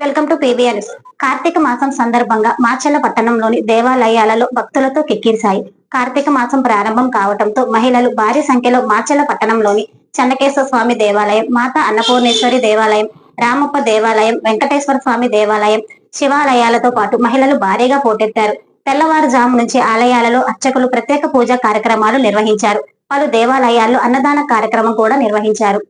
Welcome to PVR Karthika మాసం సందర్భంగా మాచల్ల పట్టణంలోని దేవాలయాలలో భక్తులతో కిక్కిరిశాయి. కార్తీక మాసం ప్రారంభం కావడంతో మహిళలు భారీ సంఖ్యలో మాచల్ల పట్టణంలోని చెన్నకేశ్వర స్వామి దేవాలయం మాతా అన్నపూర్ణేశ్వరి దేవాలయం రామప్ప దేవాలయం వెంకటేశ్వర స్వామి దేవాలయం శివాలయాలతో పాటు మహిళలు భారీగా పోటెత్తారు. తెల్లవారుజాము నుంచి ఆలయాలలో అర్చకులు ప్రత్యేక పూజా కార్యక్రమాలు నిర్వహించారు. పలు దేవాలయాల్లో అన్నదాన కార్యక్రమం కూడా నిర్వహించారు.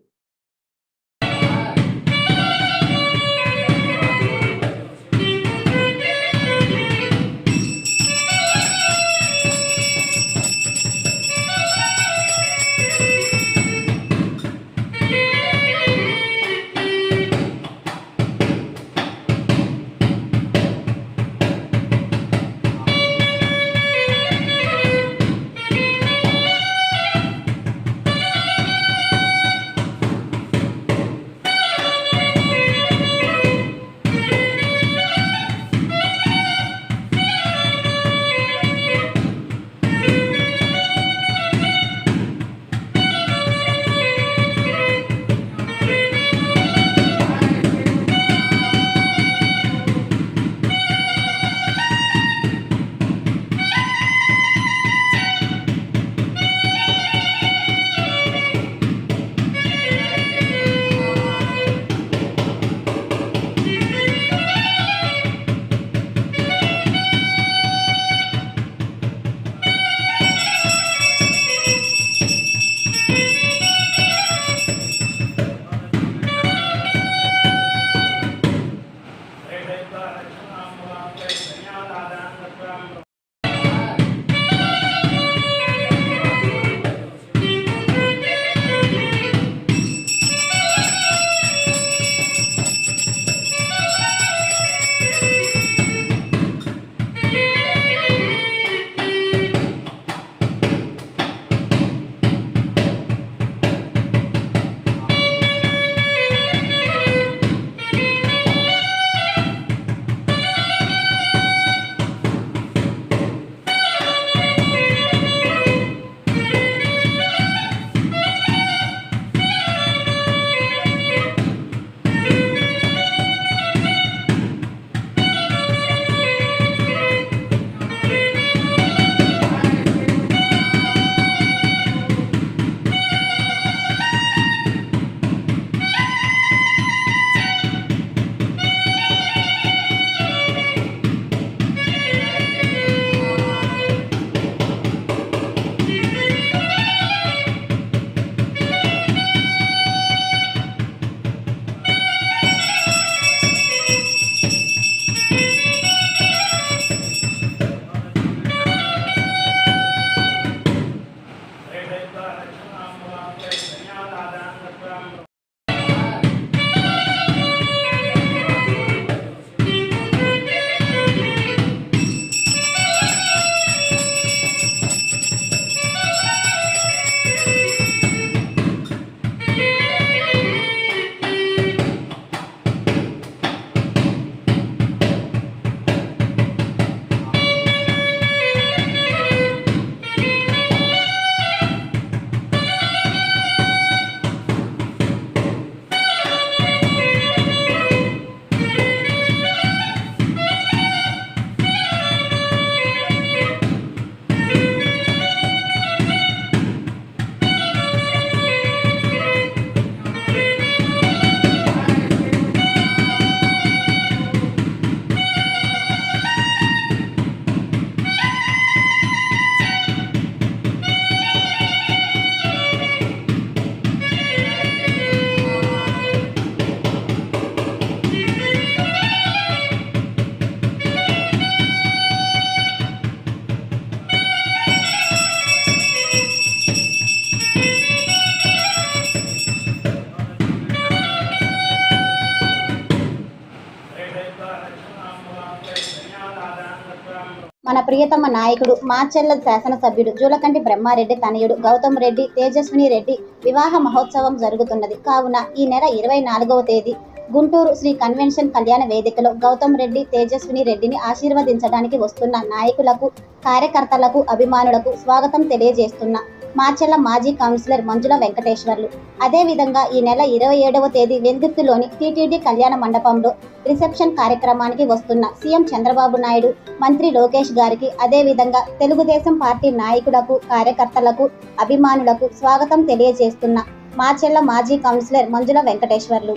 ప్రియతమ నాయకుడు మాచెల్ల శాసనసభ్యుడు జూలకంటి బ్రహ్మారెడ్డి తనయుడు గౌతమ్ రెడ్డి తేజస్విని రెడ్డి వివాహ మహోత్సవం జరుగుతున్నది. కావున ఈ నెల ఇరవై నాలుగవ తేదీ గుంటూరు శ్రీ కన్వెన్షన్ కళ్యాణ వేదికలో గౌతమ్ రెడ్డి తేజస్విని రెడ్డిని ఆశీర్వదించడానికి వస్తున్న నాయకులకు కార్యకర్తలకు అభిమానులకు స్వాగతం తెలియజేస్తున్న. మాచెల్ల మాజీ కౌన్సిలర్ మంజుల వెంకటేశ్వర్లు. అదేవిధంగా ఈ నెల ఇరవై ఏడవ తేదీ వెల్దుర్తిలోని టీటీడీ కళ్యాణ మండపంలో రిసెప్షన్ కార్యక్రమానికి వస్తున్న సీఎం చంద్రబాబు నాయుడు మంత్రి లోకేష్ గారికి అదేవిధంగా తెలుగుదేశం పార్టీ నాయకులకు కార్యకర్తలకు అభిమానులకు స్వాగతం తెలియజేస్తున్న మాచెల్ల మాజీ కౌన్సిలర్ మంజుల వెంకటేశ్వర్లు.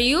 మరియు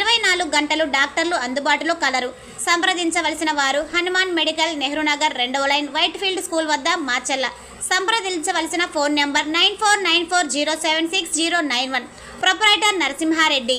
ఇరవై నాలుగు గంటలు డాక్టర్లు అందుబాటులో కలరు. సంప్రదించవలసిన వారు హనుమాన్ మెడికల్ నెహ్రూ నగర్ రెండవ లైన్ వైట్ ఫీల్డ్ స్కూల్ వద్ద మాచల్ల సంప్రదించవలసిన phone number nine four nine four zero seven six zero nine one. Proprietor Narasimha Reddy.